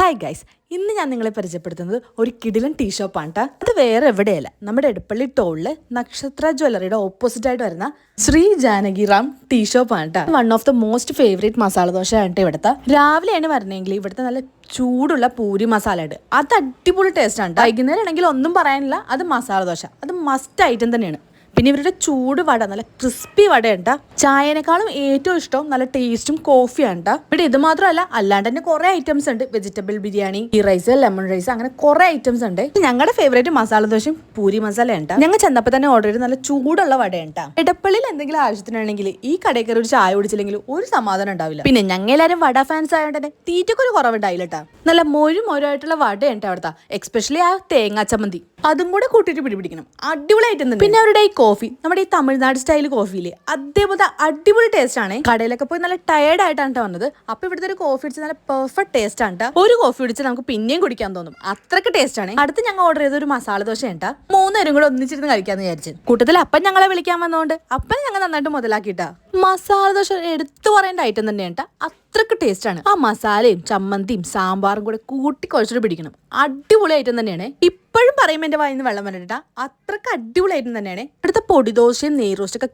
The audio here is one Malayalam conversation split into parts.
ഹായ് ഗൈസ് ഇന്ന് ഞാൻ നിങ്ങളെ പരിചയപ്പെടുത്തുന്നത് ഒരു കിടിലൻ ടീ ഷോപ്പാണ് കേട്ടോ അത് വേറെ എവിടെയല്ല. നമ്മുടെ എടപ്പള്ളി ടോളിൽ നക്ഷത്ര ജ്വല്ലറിയുടെ ഓപ്പോസിറ്റ് ആയിട്ട് വരുന്ന ശ്രീ ജാനകിറാം ടീ ഷോപ്പാണ് കേട്ടോ one of the most favourite masala ദോശയാണ് ട്ടോ ഇവിടുത്തെ. രാവിലെയാണ് വരണമെങ്കിൽ ഇവിടുത്തെ നല്ല ചൂടുള്ള പൂരി മസാല ഉണ്ട് അത് അടിപൊളി ടേസ്റ്റ് ആണ് വൈകുന്നേരം ആണെങ്കിൽ ഒന്നും പറയാനില്ല. അത് മസാല ദോശ. അത് മസ്റ്റ് ഐറ്റം തന്നെയാണ്. പിന്നെ ഇവരുടെ ചൂട് വട നല്ല ക്രിസ്പി വടയുണ്ട. ചായനേക്കാളും ഏറ്റവും ഇഷ്ടവും നല്ല ടേസ്റ്റും കോഫിയാണ്. ഇവിടെ ഇത് മാത്രമല്ല അല്ലാണ്ട് തന്നെ കുറെ ഐറ്റംസ് ഉണ്ട്. വെജിറ്റബിൾ ബിരിയാണി ഈ റൈസ് ലെമൺ റൈസ് അങ്ങനെ കുറെ ഐറ്റംസ് ഉണ്ട്. ഞങ്ങളുടെ ഫേവറേറ്റ് മസാല ദോശയും പൂരി മസാല ഉണ്ട് ഞങ്ങൾ ചെന്നപ്പോൾ തന്നെ ഓർഡർ ചെയ്ത് നല്ല ചൂടുള്ള വടയുണ്ട ഇടപ്പള്ളിയിൽ എന്തെങ്കിലും ആവശ്യത്തിനാണെങ്കിൽ ഈ കടയിൽ കയറി ഒരു ചായ കുടിച്ചില്ലെങ്കിൽ ഒരു സമാധാനം ഉണ്ടാവില്ല. പിന്നെ ഞങ്ങൾ എല്ലാവരും വട ഫാൻസ് ആയതുകൊണ്ട് തന്നെ തീറ്റക്കൊരു കുറവുണ്ടായില്ല ട്ടാ. നല്ല മൊരു വട വടയുണ്ട് അവിടുത്തെ. എക്സ്പെഷ്യലി ആ തേങ്ങാ ചമ്മന്തി. അതും കൂടെ കൂട്ടിയിട്ട് പിടിപിടിക്കണം. അടിപൊളിയായിട്ട് പിന്നെ അവരുടെ ഈ കോഫി നമ്മുടെ ഈ തമിഴ്നാട് സ്റ്റൈൽ കോഫിയിൽ അതേപോലെ അടിപൊളി ടേസ്റ്റ് ആണ്. കടയിലൊക്കെ പോയി നല്ല ടയർഡ് ആയിട്ടാണ് വന്നത്. അപ്പൊ ഇവിടുത്തെ ഒരു കോഫി അടിച്ച് നല്ല പെർഫെക്റ്റ് ടേസ്റ്റ് ആണ്. ഒരു കോഫി അടിച്ച് നമുക്ക് പിന്നെയും കുടിക്കാൻ തോന്നും. അത്രയ്ക്ക് ടേസ്റ്റ് ആണ്. അടുത്ത് ഞങ്ങൾ ഓർഡർ ചെയ്ത ഒരു മസാല ദോശ ഉണ്ട് മൂന്നുപേരും കൂടെ ഒന്നിച്ചിരുന്ന് കഴിക്കാന്ന് വിചാരിച്ചു. കൂട്ടത്തിൽ അപ്പൻ ഞങ്ങളെ വിളിക്കാൻ വന്നതുകൊണ്ട് അപ്പൻ ഞങ്ങൾ നന്നായിട്ട് മുതലാക്കിയിട്ടാ. മസാല ദോശ എടുത്തു പറയേണ്ട ഐറ്റം തന്നെയാണ്. അത്രയ്ക്ക് ടേസ്റ്റാണ് ആ മസാലയും ചമ്മന്തിയും സാമ്പാറും കൂടെ കൂട്ടി കുഴച്ചിട്ട് പിടിക്കണം. അടിപൊളി ഐറ്റം തന്നെയാണ്. ഇപ്പോഴും പറയുമ്പോൾ എന്റെ വായിന്ന് വെള്ളം വരട്ടാ അത്രയ്ക്ക് അടിപൊളി ഐറ്റം തന്നെയാണ്. പൊടിദോശയും നെയ്റോസ്റ്റൊക്കെ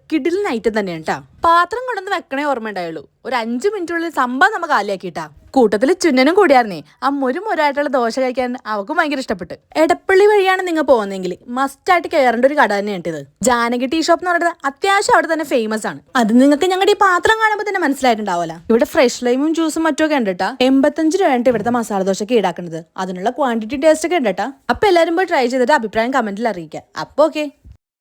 ഐറ്റം തന്നെയാണ് കേട്ടാ പാത്രം കൊണ്ടുവന്ന് വെക്കണേ ഓർമ്മ ഉണ്ടായുള്ളൂ. ഒരു അഞ്ചു മിനിറ്റുള്ളിൽ സംഭവം നമുക്ക് ആലിയാക്കിട്ടാ കൂട്ടത്തിൽ ചുന്നനും കൂടിയായിരുന്നേ. ആ മുരുമുരായിട്ടുള്ള ദോശ കഴിക്കാൻ അവക്കും ഭയങ്കര ഇഷ്ടപ്പെട്ടു. എടപ്പള്ളി വഴിയാണ് നിങ്ങൾ പോകുന്നതെങ്കിൽ മസ്റ്റ് ആയിട്ട് കയറേണ്ട ഒരു കട തന്നെയാണ് ഇത്. ജാനകി ടീ ഷോപ്പ് എന്ന് പറയുന്നത് അത്യാവശ്യം അവിടെ തന്നെ ഫേമസ് ആണ്. അത് നിങ്ങൾക്ക് ഞങ്ങളുടെ ഈ പാത്രം കാണുമ്പോൾ തന്നെ മനസ്സിലായിട്ടുണ്ടാവില്ല ഇവിടെ ഫ്രഷ് ലൈമും ജ്യൂസും മറ്റൊക്കെ ഉണ്ട് കേട്ടാ എൺപത്തഞ്ച് രൂപയാണ് ഇവിടുത്തെ മസാല ദോശയ്ക്ക് ഈടാക്കുന്നത്. അതിനുള്ള ക്വാണ്ടിറ്റി ടേസ്റ്റ് ഒക്കെ ഉണ്ട് അപ്പൊ എല്ലാവരും പോയി ട്രൈ ചെയ്തിട്ട് അഭിപ്രായം കമന്റിൽ അറിയിക്കാം അപ്പൊ ഓക്കെ